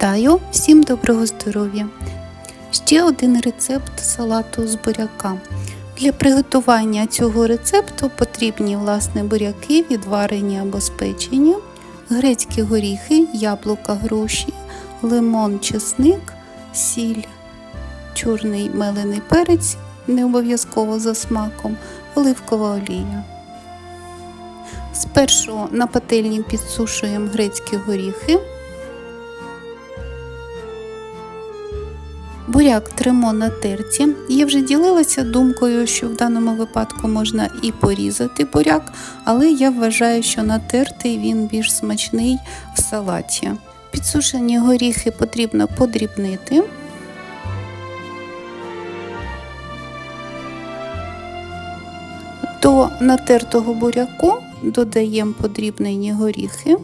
Вітаю! Всім доброго здоров'я! Ще один рецепт салату з буряка. Для приготування цього рецепту потрібні власне буряки, відварені або спечені, грецькі горіхи, яблука, груші, лимон, чесник, сіль, чорний мелений перець, не обов'язково за смаком, оливкова олія. Спершу на пательні підсушуємо грецькі горіхи. Буряк тримо на терці. Я вже ділилася думкою, що в даному випадку можна і порізати буряк, але я вважаю, що натертий він більш смачний в салаті. Підсушені горіхи потрібно подрібнити. До натертого буряку додаємо подрібнені горіхи.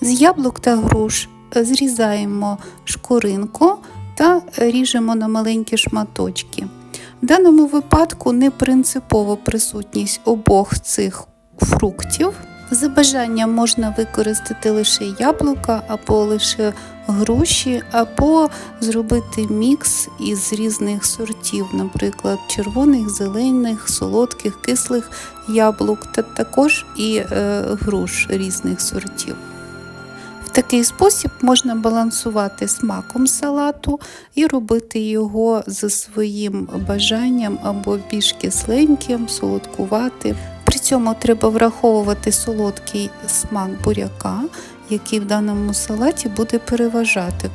З яблук та груш зрізаємо шкуринку та ріжемо на маленькі шматочки. В даному випадку не принципово присутність обох цих фруктів. За бажанням можна використати лише яблука або лише груші, або зробити мікс із різних сортів, наприклад, червоних, зелених, солодких, кислих яблук, та також і е, груш різних сортів. Такий спосіб можна балансувати смаком салату і робити його за своїм бажанням або більш кисленьким, солодкувати. При цьому треба враховувати солодкий смак буряка, який в даному салаті буде переважати.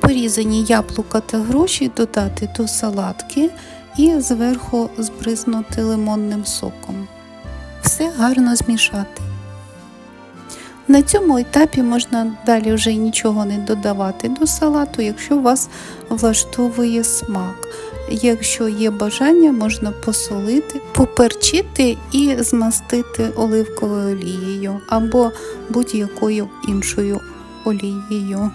Порізані яблука та груші додати до салатки і зверху збризнути лимонним соком. Все гарно змішати. На цьому етапі можна далі вже нічого не додавати до салату, якщо вас влаштовує смак. Якщо є бажання, можна посолити, поперчити і змастити оливковою олією або будь-якою іншою олією.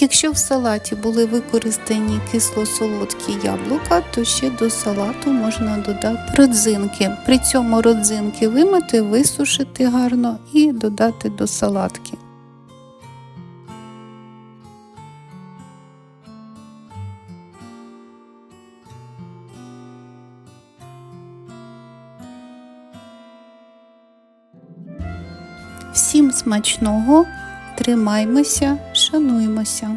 Якщо в салаті були використані кисло-солодкі яблука, то ще до салату можна додати родзинки. При цьому родзинки вимити, висушити гарно і додати до салатки. Всім смачного, тримаймося, шануймося.